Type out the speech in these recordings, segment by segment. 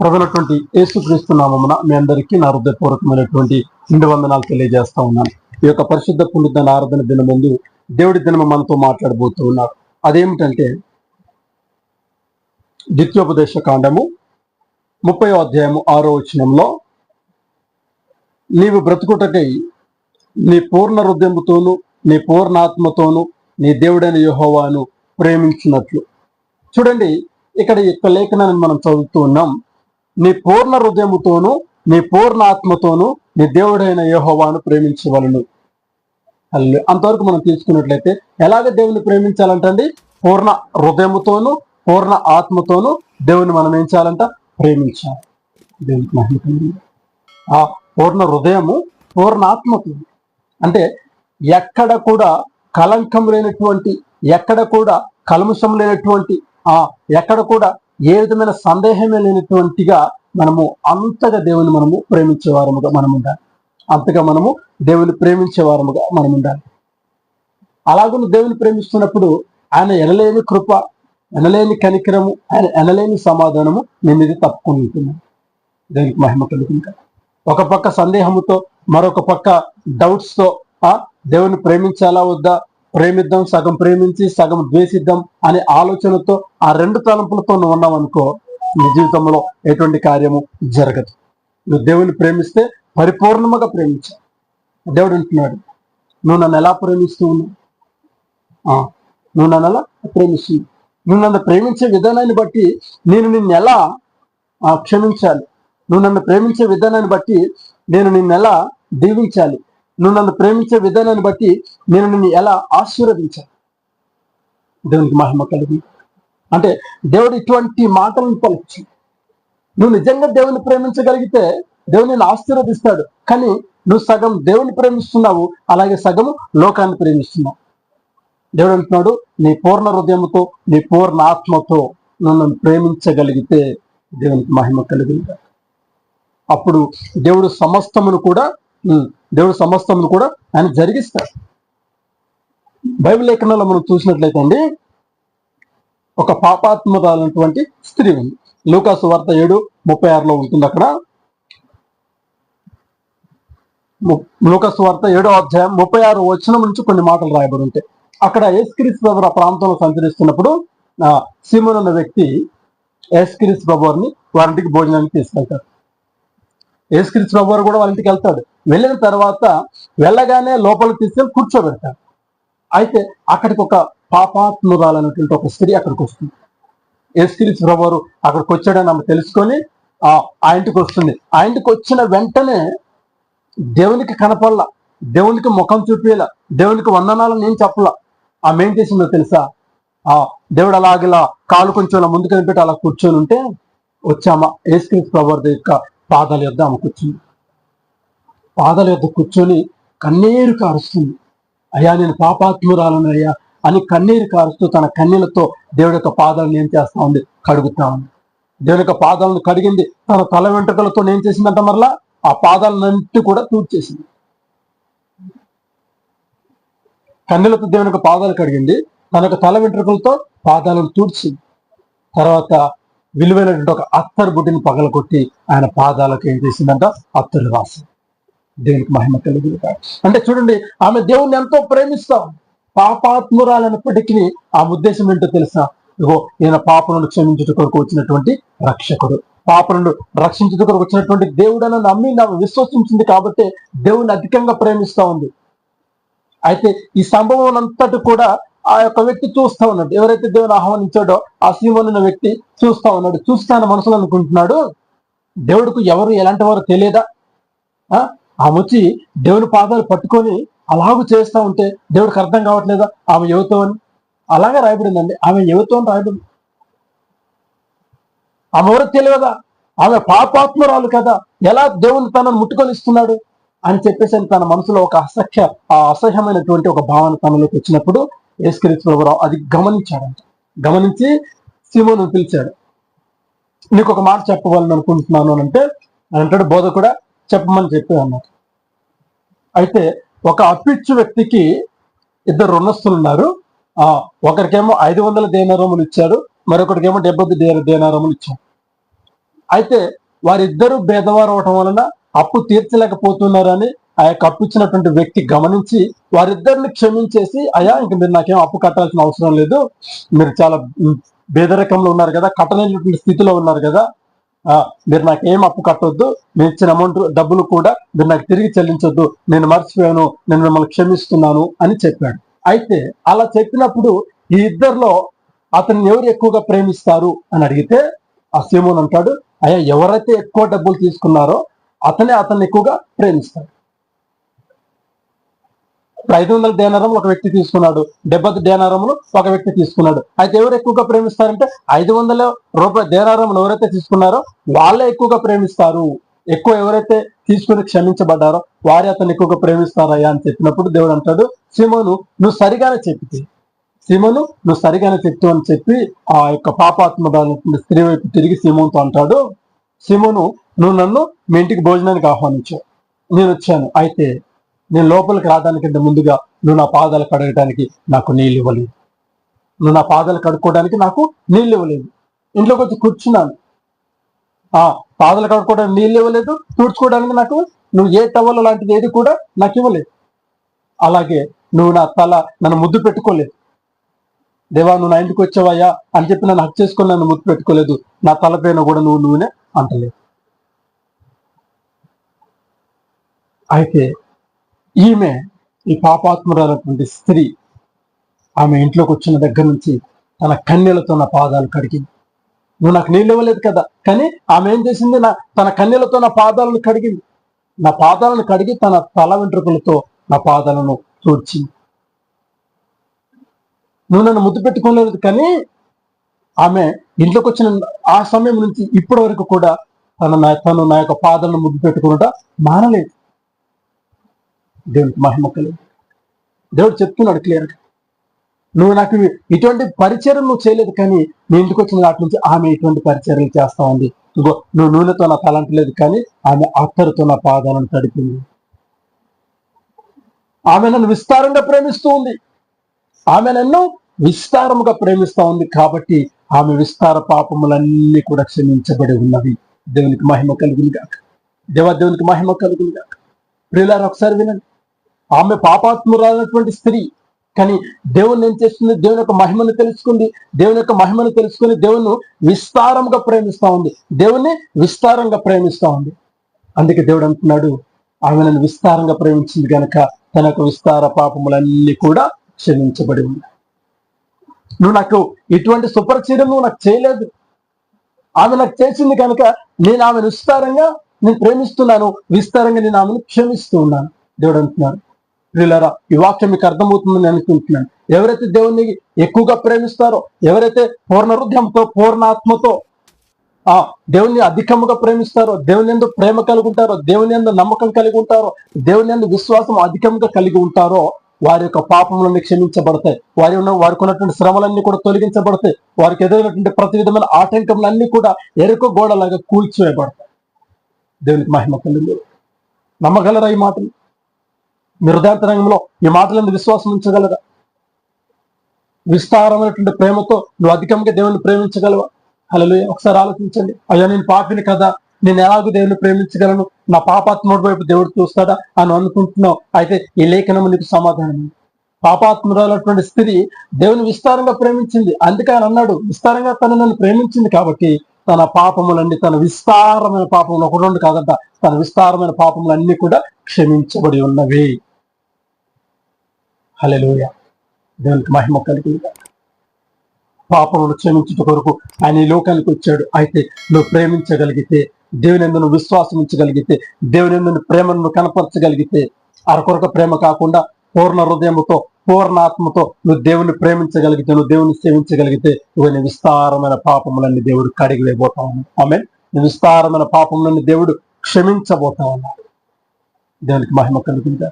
ప్రజలటువంటి యేసుక్రీస్తు నామమున మీ అందరికీ నా హృదయపూర్వకమైనటువంటి రెండు వందనాలు తెలియజేస్తా ఉన్నాను. ఈ యొక్క పరిశుద్ధ పుణ్యద ఆరాధన దిన ముందు దేవుడి దినము మనతో మాట్లాడబోతూ ఉన్నారు. అదేమిటంటే ద్విత్యోపదేశ కాండము ముప్పై అధ్యాయము ఆరో వచనంలో నీవు బ్రతుకుటకై నీ పూర్ణ హృదయముతోనూ నీ పూర్ణాత్మతోను నీ దేవుడైన యెహోవాను ప్రేమించినట్లు. చూడండి ఇక్కడ యొక్క లేఖనాన్ని మనం చదువుతూ ఉన్నాం. నీ పూర్ణ హృదయముతోను నీ పూర్ణ ఆత్మతోను నీ దేవుడైన యహోవాను ప్రేమించవలను. అంతవరకు మనం తీసుకున్నట్లయితే ఎలాగ దేవుని ప్రేమించాలంటండి? పూర్ణ హృదయముతోను పూర్ణ ఆత్మతోను దేవుని మనం ఏం చేయాలంట? ప్రేమించాలి. దేవునికి మహిమ ఆ పూర్ణ హృదయము పూర్ణ ఆత్మతో అంటే ఎక్కడ కూడా కలంకం లేనటువంటి ఎక్కడ కూడా కల్ముషం లేనటువంటి ఆ ఎక్కడ కూడా ఏ విధమైన సందేహమే లేనటువంటిగా మనము అంతగా దేవుని మనము ప్రేమించే వారముగా మనం ఉండాలి అంతగా మనము దేవుని ప్రేమించే వారముగా మనం ఉండాలి అలాగే దేవుని ప్రేమిస్తున్నప్పుడు ఆయన ఎనలేని కృప ఎనలేని కనికరము ఆయన ఎనలేని సమాధానము నీ మీద తప్పుకుని ఉంటుంది. దేవునికి మహిమ కలుగుతుంది ఒక పక్క సందేహముతో మరొక పక్క డౌట్స్తో ఆ దేవుని ప్రేమించాలా వద్దా? ప్రేమిద్దాం సగం ప్రేమించి సగం ద్వేషిద్దాం అనే ఆలోచనతో ఆ రెండు తలంపులతో నువ్వు ఉన్నావు అనుకో నీ జీవితంలో ఎటువంటి కార్యము జరగదు. నువ్వు దేవుని ప్రేమిస్తే పరిపూర్ణముగా ప్రేమించావు దేవుడు అంటున్నాడు నువ్వు నన్ను ఎలా ప్రేమిస్తూ ఉన్నావు నువ్వు నన్ను ఎలా ప్రేమిస్తున్నావు? నువ్వు నన్ను ప్రేమించే విధానాన్ని బట్టి నేను నిన్ను ఎలా క్షమించాలి. నువ్వు నన్ను ప్రేమించే విధానాన్ని బట్టి నేను నిన్ను ఎలా దీవించాలి? నువ్వు నన్ను ప్రేమించే విధానాన్ని బట్టి నేను నిన్ను ఎలా ఆశీర్వదించాను? దేవునికి మహిమ కలిగి. అంటే దేవుడు ఇటువంటి మాటలను పలుచు నువ్వు నిజంగా దేవుని ప్రేమించగలిగితే దేవుని నిన్ను ఆశీర్వదిస్తాడు. కానీ నువ్వు సగం దేవుని ప్రేమిస్తున్నావు అలాగే సగం లోకాన్ని ప్రేమిస్తున్నావు. దేవుడు అంటున్నాడు నీ పూర్ణ హృదయంతో నీ పూర్ణ ఆత్మతో నువ్వు నన్ను ప్రేమించగలిగితే దేవునికి మహిమ కలిగింది అప్పుడు దేవుడు సమస్తమును కూడా దేవుడు సమస్తమును కూడా ఆయన జరిగిస్తాడు. బైబిల్ లేఖనంలో మనం చూసినట్లయితే అండి ఒక పాపాత్మరాలైనటువంటి స్త్రీ ఉంది. లూకాసు వార్త ఏడు ముప్పై ఆరులో ఉంటుంది అక్కడ. లూకాసు వార్త ఏడో అధ్యాయం ముప్పై ఆరు వచ్చిన నుంచి కొన్ని మాటలు రాయబడి ఉంటాయి. అక్కడ యేసుక్రీస్తు ప్రభు ఆ ప్రాంతంలో సంచరిస్తున్నప్పుడు సీమన్ అన్న వ్యక్తి యేసుక్రీస్తు ప్రభువారిని వారింటికి భోజనానికి తీసుకెళ్తారు యేసుక్రీస్తు వారు కూడా వాళ్ళ ఇంటికి వెళ్తాడు. వెళ్ళిన తర్వాత వెళ్ళగానే లోపలికి తీసుకెళ్ళి కూర్చోబెడతాడు. అయితే అక్కడికి ఒక పాపాత్మురాలైనటువంటి ఒక స్త్రీ అక్కడికి వస్తుంది. యేసుక్రీస్తు వారు అక్కడికి వచ్చాడని ఆమె తెలుసుకొని ఆ ఇంటికి వస్తుంది. ఆ ఇంటికి వచ్చిన వెంటనే దేవునికి కనపడలా. దేవునికి ముఖం చూపేలా దేవునికి వందనాలను నేను చెప్పలా. ఆమె ఏం చేసిందో తెలుసా? ఆ దేవుడు అలాగిలా కాలు కొంచెం ముందు ముందుకు అలా కూర్చొని ఉంటే వచ్చామా ఏసుక్రీస్తు ప్రభువారి యొక్క పాదాల యొద్ద ఆమె కూర్చుంది. పాదాల యొద్ద కూర్చొని కన్నీరు కారుస్తుంది. అయ్యా నేను పాపాత్మురాలను అయ్యా అని కన్నీరు కారుస్తూ తన కన్నీలతో దేవుడి యొక్క పాదాలను ఏం చేస్తా ఉంది? కడుగుతా ఉంది. దేవుడి యొక్క పాదాలను కడిగింది. తన తల వెంట్రుకలతో ఏం చేసిందంట మరలా? ఆ పాదాలన్నింటి కూడా తూర్చేసింది. కన్నెలతో దేవుని యొక్క పాదాలు కడిగింది. తన యొక్క తల వెంట్రుకలతో పాదాలను తూడ్చింది తర్వాత విలువైనటువంటి ఒక అత్తరు గుడ్డిని పగలగొట్టి ఆయన పాదాలకు ఏం చేసిందంట? అత్తరు రాసి దేవునికి మహిమ కలిగి అంటే చూడండి ఆమె దేవుణ్ణి ఎంతో ప్రేమిస్తాం. పాపాత్మురాలైనప్పటికీ ఆ ఉద్దేశం ఏంటో తెలుసా? ఇగో ఈయన పాపలను క్షమించుట కొరకు వచ్చినటువంటి రక్షకుడు. పాపలను రక్షించుట కొరకు వచ్చినటువంటి దేవుడని నమ్మి నాకు విశ్వసించింది కాబట్టి దేవుణ్ణి అధికంగా ప్రేమిస్తా ఉంది. అయితే ఈ సంభవం అంతటి కూడా ఆ యొక్క వ్యక్తి చూస్తా ఉన్నాడు. ఎవరైతే దేవుని ఆహ్వానించాడో ఆ సీమోనున్న వ్యక్తి చూస్తా ఉన్నాడు. చూస్తాన మనసులో అనుకుంటున్నాడు. దేవుడికి ఎవరు ఎలాంటి వారు తెలియదా? ఆమె వచ్చి దేవుని పాదాలు పట్టుకొని అలాగూ చేస్తా ఉంటే దేవుడికి అర్థం కావట్లేదా? ఆమె యువతో అని అలాగే రాయబడిందండి. ఆమె యువతో అని రాయబడింది ఆమె ఎవరు తెలియదా? ఆమె పాపాత్మరాలు కదా. ఎలా దేవుని తనను ముట్టుకొని ఇస్తున్నాడు అని చెప్పేసి తన మనసులో ఒక అసహ్య ఆ అసహ్యమైనటువంటి ఒక భావన తనలోకి వచ్చినప్పుడు యేసుక్రీస్తురావు అది గమనించాడంట. గమనించి సీమోను పిలిచాడు. నీకు ఒక మాట చెప్పవాలని అనుకుంటున్నాను అని అంటే అని అంటాడు. బోధ కూడా చెప్పమని చెప్పి అన్నారు అయితే ఒక అప్పిచ్చు వ్యక్తికి ఇద్దరు రుణస్తులు ఉన్నారు. ఆ ఒకరికేమో ఐదు వందల దేనారములు ఇచ్చాడు మరొకరికేమో డెబ్బై దేనారములు ఇచ్చాడు. అయితే వారిద్దరూ భేదవారు అవటం వలన అప్పు తీర్చలేకపోతున్నారని ఆ యొక్క అప్పు ఇచ్చినటువంటి వ్యక్తి గమనించి వారిద్దరిని క్షమించేసి అయ్యా ఇంక మీరు నాకేం అప్పు కట్టాల్సిన అవసరం లేదు. మీరు చాలా ఉమ్, పేదరికంలో ఉన్నారు కదా కట్టలేనటువంటి స్థితిలో ఉన్నారు కదా. మీరు మీరు నాకేం అప్పు కట్టొద్దు. నేను ఇచ్చిన అమౌంట్ డబ్బులు కూడా మీరు నాకు తిరిగి చెల్లించొద్దు. నేను మర్చిపోయాను. నేను మిమ్మల్ని క్షమిస్తున్నాను అని చెప్పాడు. అయితే అలా చెప్పినప్పుడు ఈ ఇద్దరిలో అతన్ని ఎవరు ఎక్కువగా ప్రేమిస్తారు అని అడిగితే ఆ సీమోన్ అంటాడు అయ్యా ఎవరైతే ఎక్కువ డబ్బులు తీసుకున్నారో అతనే అతన్ని ఎక్కువగా ప్రేమిస్తాడు. ఇప్పుడు ఐదు వందల దేనారం ఒక వ్యక్తి తీసుకున్నాడు. డెబ్బై దేనారములు ఒక వ్యక్తి తీసుకున్నాడు. అయితే ఎవరు ఎక్కువగా ప్రేమిస్తారంటే ఐదు వందల రూపాయల దేనారములు ఎవరైతే తీసుకున్నారో వాళ్ళే ఎక్కువగా ప్రేమిస్తారు. ఎక్కువ ఎవరైతే తీసుకుని క్షమించబడ్డారో వారే అతను ఎక్కువగా ప్రేమిస్తారయ్యా అని చెప్పినప్పుడు దేవుడు అంటాడు సీమోను నువ్వు సరిగానే చెప్పితే. సీమోను నువ్వు సరిగానే చెప్తూ అని చెప్పి ఆ యొక్క పాపాత్మ స్త్రీ వైపు తిరిగి సీమోన్తో అంటాడు సీమోను నువ్వు నన్ను మీ ఇంటికి భోజనానికి ఆహ్వానించావు. నేను వచ్చాను. అయితే నేను లోపలికి రావడానికంటే ముందుగా నువ్వు నా పాదాలు కడగడానికి నాకు నీళ్ళు ఇవ్వలేదు. నువ్వు నా పాదాలు కడుక్కోవడానికి నాకు నీళ్ళు ఇవ్వలేదు. ఇంట్లోకి వచ్చి కూర్చున్నాను. ఆ పాదాలు కడుక్కోవడానికి నీళ్ళు ఇవ్వలేదు. తుడుచుకోవడానికి నాకు నువ్వు ఏ టవల్ లాంటిది ఏది కూడా నాకు ఇవ్వలేదు. అలాగే నువ్వు నా తల నన్ను ముద్దు పెట్టుకోలేదు. దేవా నువ్వు నా ఇంటికి వచ్చావయ్యా అని చెప్పి నన్ను హక్ చేసుకుని నన్ను ముద్దు పెట్టుకోలేదు. నా తలపైన కూడా నువ్వు నువ్వునే అంటలేదు. అయితే ఈమె ఈ పాపాత్మురాలైనటువంటి స్త్రీ ఆమె ఇంట్లోకి వచ్చిన దగ్గర నుంచి తన కన్నెలతో నా పాదాలు కడిగింది. నువ్వు నాకు నీళ్ళు ఇవ్వలేదు కదా? కానీ ఆమె ఏం చేసింది? నా తన కన్నెలతో నా పాదాలను కడిగింది. నా పాదాలను కడిగి తన తల వెంట్రుకలతో నా పాదాలను తూడ్చింది. నువ్వు నన్ను ముద్దు పెట్టుకోలేదు కానీ ఆమె ఇంట్లోకి వచ్చిన ఆ సమయం నుంచి ఇప్పటి వరకు కూడా తన నా తను నా యొక్క పాదాలను ముద్దు పెట్టుకున్నట మానలేదు. దేవునికి మహిమ కలిగి. దేవుడు చెప్తున్నాడు క్లియర్గా నువ్వు నాకు ఇటువంటి పరిచయం నువ్వు చేయలేదు కానీ నీ ఇంటికి వచ్చిన నాటి నుంచి ఆమె ఇటువంటి పరిచర్యలు చేస్తా ఉంది. నువ్వు నూనెతో నా తలంటలేదు కానీ ఆమె అత్తరుతో నా పాదాలను తడిపింది. ఆమె నన్ను విస్తారంగా ప్రేమిస్తూ ఉంది. ఆమె నన్ను విస్తారముగా ప్రేమిస్తూ ఉంది కాబట్టి ఆమె విస్తార పాపములన్నీ కూడా క్షమించబడి ఉన్నవి. దేవునికి మహిమ కలుగును గాక దేవ దేవునికి మహిమ కలుగునిగాక. ప్రియులారు ఒకసారి వినండి. ఆమె పాపాత్మురాలైనటువంటి స్త్రీ. కానీ దేవుని ఏం చేస్తుంది? దేవుని యొక్క మహిమను తెలుసుకుంది. దేవుని యొక్క మహిమను తెలుసుకుని దేవుని విస్తారంగా ప్రేమిస్తా ఉంది. దేవుని విస్తారంగా ప్రేమిస్తా ఉంది. అందుకే దేవుడు అంటున్నాడు ఆమె నన్ను విస్తారంగా ప్రేమించింది కనుక తన యొక్క విస్తార పాపములన్నీ కూడా క్షమించబడి ఉన్నాయి. నువ్వు నాకు ఇటువంటి సుపరిచయం నువ్వు నాకు చేయలేదు. ఆమె నాకు చేసింది కనుక నేను ఆమెను విస్తారంగా నేను ప్రేమిస్తున్నాను. విస్తారంగా నేను ఆమెను క్షమిస్తూ ఉన్నాను. దేవుడు అంటున్నాడు ప్రియులరా ఈ వాక్యం మీకు అర్థమవుతుందని అనుకుంటున్నాను. ఎవరైతే దేవుణ్ణి ఎక్కువగా ప్రేమిస్తారో ఎవరైతే పూర్ణ హృదయంతో పూర్ణాత్మతో ఆ దేవుని అధికముగా ప్రేమిస్తారో దేవుని ఎందు ప్రేమ కలిగి ఉంటారో దేవుని ఎందు నమ్మకం కలిగి ఉంటారో దేవుని ఎందు విశ్వాసం అధికంగా కలిగి ఉంటారో వారి యొక్క పాపములన్నీ క్షమించబడతాయి. వారి ఉన్న వారికి ఉన్నటువంటి శ్రమలన్నీ కూడా తొలగించబడతాయి. వారికి ఎదురైనటువంటి ప్రతి విధమైన ఆటంకములన్నీ కూడా ఎరుక గోడలాగా కూల్చివేయబడతాయి. దేవునికి మహిమ కలిగి నమ్మగలరా ఈ మాటలు? నిర్ధారిత రంగంలో ఈ మాటలందు విశ్వాసం ఉంచగలరా? విస్తారమైనటువంటి ప్రేమతో నువ్వు అధికంగా దేవుని ప్రేమించగలవా? హలో ఒకసారి ఆలోచించండి. అయ్యా నేను పాపిని కదా. నేను ఎలాగో దేవుని ప్రేమించగలను? నా పాపాత్ముడి వైపు దేవుడు చూస్తాడా అని అనుకుంటున్నావు. అయితే ఈ లేఖనము నీకు సమాధానం పాపాత్మురాలటువంటి స్త్రీ దేవుని విస్తారంగా ప్రేమించింది. అందుకే ఆయన అన్నాడు. విస్తారంగా తను నన్ను ప్రేమించింది కాబట్టి తన పాపములన్నీ తన విస్తారమైన పాపములు ఒక రెండు కాదంట. తన విస్తారమైన పాపములన్నీ కూడా క్షమించబడి ఉన్నవి. హలెలుయ దేవునికి మహిమ కలిగింది. పాపమును క్షమించుట కొరకు ఆయన ఈ లోకానికి వచ్చాడు. అయితే నువ్వు ప్రేమించగలిగితే దేవుని ఎందును విశ్వాసం ఉంచగలిగితే దేవుని ఎందుని ప్రేమను కనపరచగలిగితే అరకొరక ప్రేమ కాకుండా పూర్ణ హృదయముతో పూర్ణాత్మతో నువ్వు దేవుని ప్రేమించగలిగితే నువ్వు దేవుని సేవించగలిగితే నువ్వు విస్తారమైన పాపములన్నీ దేవుడు కడిగి వేయబోతా ఉన్నాడు. ఆమె విస్తారమైన పాపములన్నీ దేవుడు క్షమించబోతా ఉన్నాడు. దేవునికి మహిమ కలుగుతుందా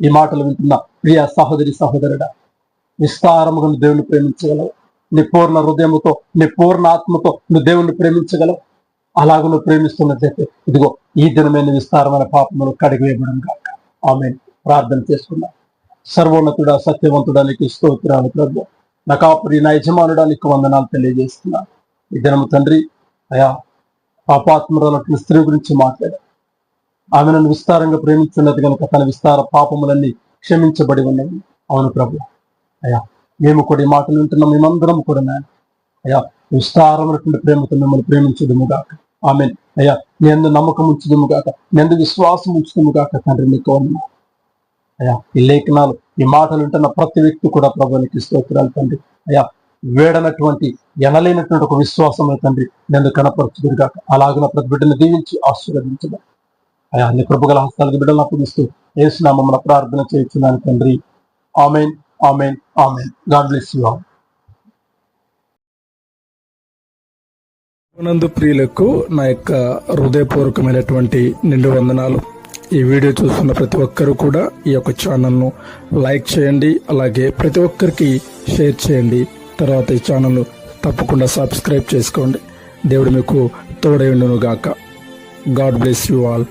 ఈ మాటలు వింటున్న ప్రియ సహోదరి సహోదరుడా విస్తారముగా నువ్వు దేవుని ప్రేమించగలవు. నీ పూర్ణ హృదయముతో నీ పూర్ణ ఆత్మతో నువ్వు దేవుణ్ణి ప్రేమించగలవు. అలాగ నువ్వు ప్రేమిస్తున్నట్లయితే ఇదిగో ఈ దినమైన విస్తారమైన పాపములు కడిగివేయబడం కాక ఆమె ప్రార్థన చేసుకున్నా సర్వోన్నతుడా సత్యవంతుడా నీకు స్తోత్రాలు ప్రభు. నా కాపురి నా యజమానుడా నీకు వందనాలు తెలియజేస్తున్నా ఈ దినము తండ్రి అయా పాపాత్మరాలటువంటి స్త్రీ గురించి మాట్లాడారు ఆమె నన్ను విస్తారంగా ప్రేమించున్నది కనుక తన విస్తార పాపములన్నీ క్షమించబడి ఉన్నవి అవును ప్రభు. అయ్యా మేము కూడా ఈ మాటలు వింటున్నాం మేమందరం కూడా నాయన. అయ్యా విస్తారమైనటువంటి ప్రేమతో మిమ్మల్ని ప్రేమించదుముగాక. ఆమె అయ్యా నేను నమ్మకం ఉంచుదుము గాక నేను విశ్వాసం ఉంచుదుము కాక తండ్రి నీకు వందనాలు. అయ్యా ఈ లేఖనాలు ఈ మాటలు వింటున్న ప్రతి వ్యక్తి కూడా ప్రభునికి స్తోత్రాలు తండ్రి. అయ్యా వేడనటువంటి ఎనలేనటువంటి ఒక విశ్వాసం తండ్రి నేను కనపరచుదురు కాక అలాగిన ప్రతి బిడ్డను దీవించి ఆశీర్వదించగా అయా నీ కృపగల హస్తాలకు బిడ్డలను అప్పగిస్తూ ఏసునామమున ప్రార్థన చేస్తున్నాను తండ్రి. Amen amen amen. God bless you all. నందు ప్రియులకు నా యొక్క హృదయపూర్వకమైనటువంటి నిండు వందనాలు ఈ వీడియో చూస్తున్న ప్రతి ఒక్కరూ కూడా ఈ యొక్క ఛానల్ను లైక్ చేయండి అలాగే ప్రతి ఒక్కరికి షేర్ చేయండి. తర్వాత ఈ ఛానల్ను తప్పకుండా సబ్స్క్రైబ్ చేసుకోండి. దేవుడు మీకు తోడైండును గాక గాడ్ బ్లెస్ యూ ఆల్.